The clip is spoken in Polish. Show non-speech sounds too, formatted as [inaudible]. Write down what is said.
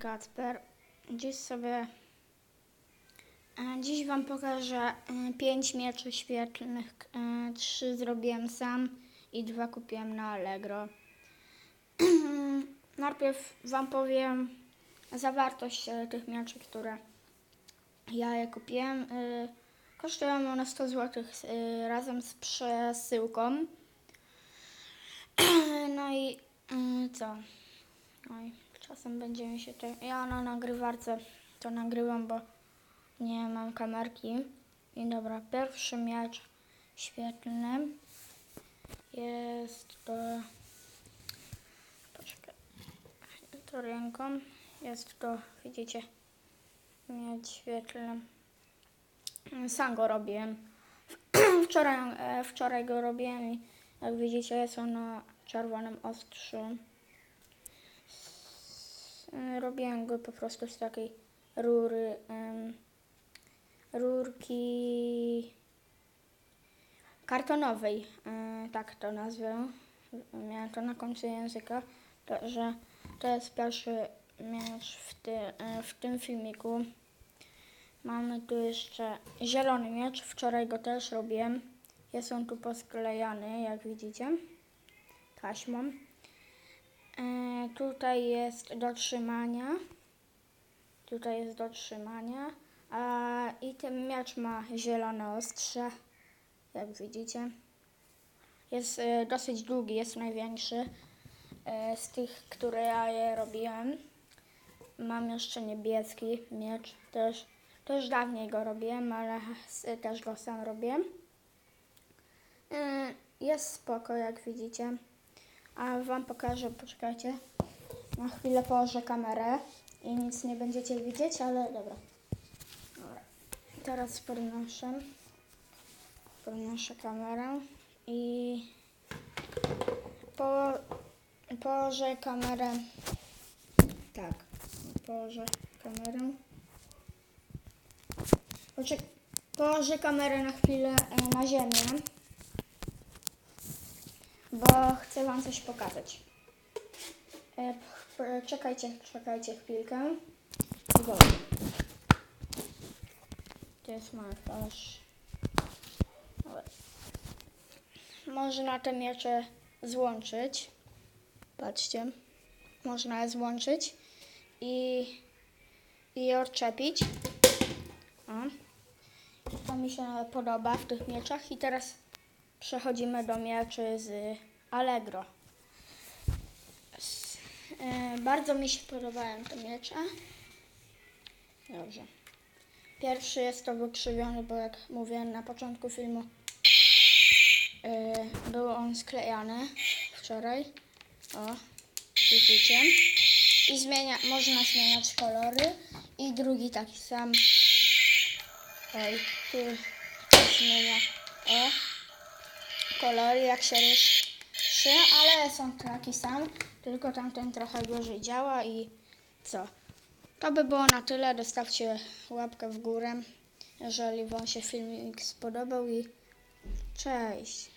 Kacper. Dziś sobie. e, Dziś Wam pokażę 5 mieczy świetlnych. 3 zrobiłem sam i dwa kupiłem na Allegro. [clears throat] Najpierw Wam powiem zawartość e, tych mieczy, które ja je kupiłem. E, Kosztują one 100 zł razem z przesyłką. [clears throat] No i co? I czasem będziemy się to. Ja na nagrywarce to nagrywam, bo nie mam kamerki. I dobra, pierwszy miecz świetlny jest to. Poczekaj. To ręką. Jest to, widzicie, miecz świetlny. Sam go robiłem. [clears throat] Wczoraj, e, wczoraj go robiłem i jak widzicie jest on na czerwonym ostrzu. E, Robiłem go po prostu z takiej rury, em, rurki kartonowej, e, tak to nazwę. Miałem to na końcu języka, to, że to jest pierwszy miecz w, ty, e, w tym filmiku. Mamy tu jeszcze zielony miecz. Wczoraj go też robiłem. Jest on tu posklejany, jak widzicie, taśmą. E, tutaj jest do trzymania. Tutaj jest do trzymania. I ten miecz ma zielone ostrze, jak widzicie. Jest e, dosyć długi, jest największy e, z tych, które ja je robiłem. Mam jeszcze niebieski miecz, też, też dawniej go robiłem, ale też go sam robiłem. Jest spoko, jak widzicie. A wam pokażę, poczekajcie. Na chwilę położę kamerę i nic nie będziecie widzieć, ale dobra. dobra. Teraz podnoszę. Podnoszę kamerę i po, położę kamerę. Tak, położę kamerę. Poczek położę kamerę na chwilę e, na ziemię, bo chcę Wam coś pokazać. E, p- czekajcie, czekajcie chwilkę. Go. To jest. Dobra. Można te miecze złączyć. Patrzcie. Można je złączyć i, i je odczepić. O. To mi się podoba w tych mieczach. I teraz przechodzimy do mieczy z Allegro. E, bardzo mi się podobają te miecze. Dobrze. Pierwszy jest to wykrzywiony, bo jak mówiłem na początku filmu, e, był on sklejany wczoraj. O, widzicie. I zmienia, można zmieniać kolory. I drugi taki sam. Oj, tu zmienia o kolory jak się ruszy, ale są taki sam, tylko tamten trochę gorzej działa i co? To by było na tyle. Dostawcie łapkę w górę, jeżeli Wam się filmik spodobał i cześć.